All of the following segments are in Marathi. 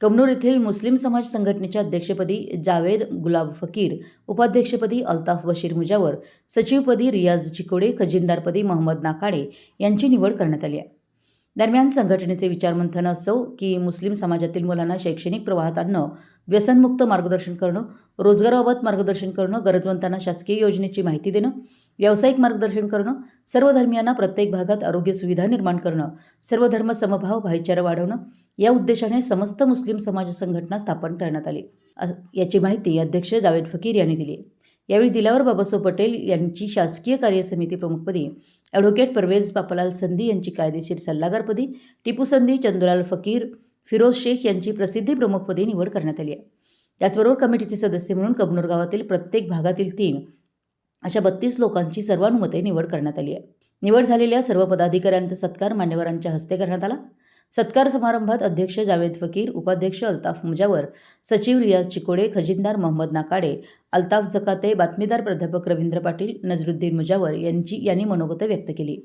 कमनूर येथील मुस्लिम समाज संघटनेच्या अध्यक्षपदी जावेद गुलाब फकीर उपाध्यक्षपदी अल्ताफ बशीर मुजावर सचिवपदी रियाज चिकोडे खजिनदारपदी मोहम्मद नाकाडे यांची निवड करण्यात आली आहे. दरम्यान संघटनेचे विचारमंथन असो की मुस्लिम समाजातील मुलांना शैक्षणिक प्रवाहात आणणं व्यसनमुक्त मार्गदर्शन करणं रोजगाराबाबत मार्गदर्शन करणं गरजवंतांना शासकीय योजनेची माहिती देणं व्यावसायिक मार्गदर्शन करणं सर्व धर्मियांना प्रत्येक भागात आरोग्य सुविधा निर्माण करणं सर्व धर्म समभाव भाईचारा वाढवणं या उद्देशाने समस्त मुस्लिम समाज संघटना स्थापन करण्यात आली. याची माहिती अध्यक्ष जावेद फकीर यांनी दिली. यावेळी दिलावर बाबासाहेब पटेल यांची शासकीय कार्य समिती प्रमुखपदी ॲडव्होकेट परवेज बापालाल संधी यांची कायदेशीर सल्लागारपदी टिपू संधी चंदुलाल फकीर फिरोज शेख यांची प्रसिद्धी प्रमुखपदी निवड करण्यात आली आहे. त्याचबरोबर कमिटीचे सदस्य म्हणून कबनूर गावातील प्रत्येक भागातील तीन अशा बत्तीस लोकांची सर्वानुमते निवड करण्यात आली आहे. निवड झालेल्या सर्व पदाधिकाऱ्यांचा सत्कार मान्यवरांच्या हस्ते करण्यात आला. सत्कार समारंभात अध्यक्ष जावेद फकीर उपाध्यक्ष अल्ताफ मुजावर सचिव रियाज चिकोडे खजिनदार मोहम्मद नाकाडे अल्ताफ जकाते बातमीदार प्राध्यापक रवींद्र पाटील नजरुद्दीन मुजावर यांची यांनी मनोगत व्यक्त केली.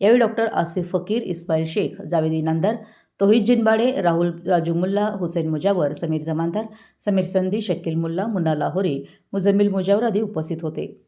यावेळी डॉक्टर आसिफ फकीर इस्माईल शेख जावेद इनामदार तोहिद जिनबाडे राहुल राजू मुल्ला हुसेन मुजावर समीर जमानदार समीर संधी शकील मुल्ला मुन्ना लाहोरी मुजम्मिल मुजावर आदी उपस्थित होते.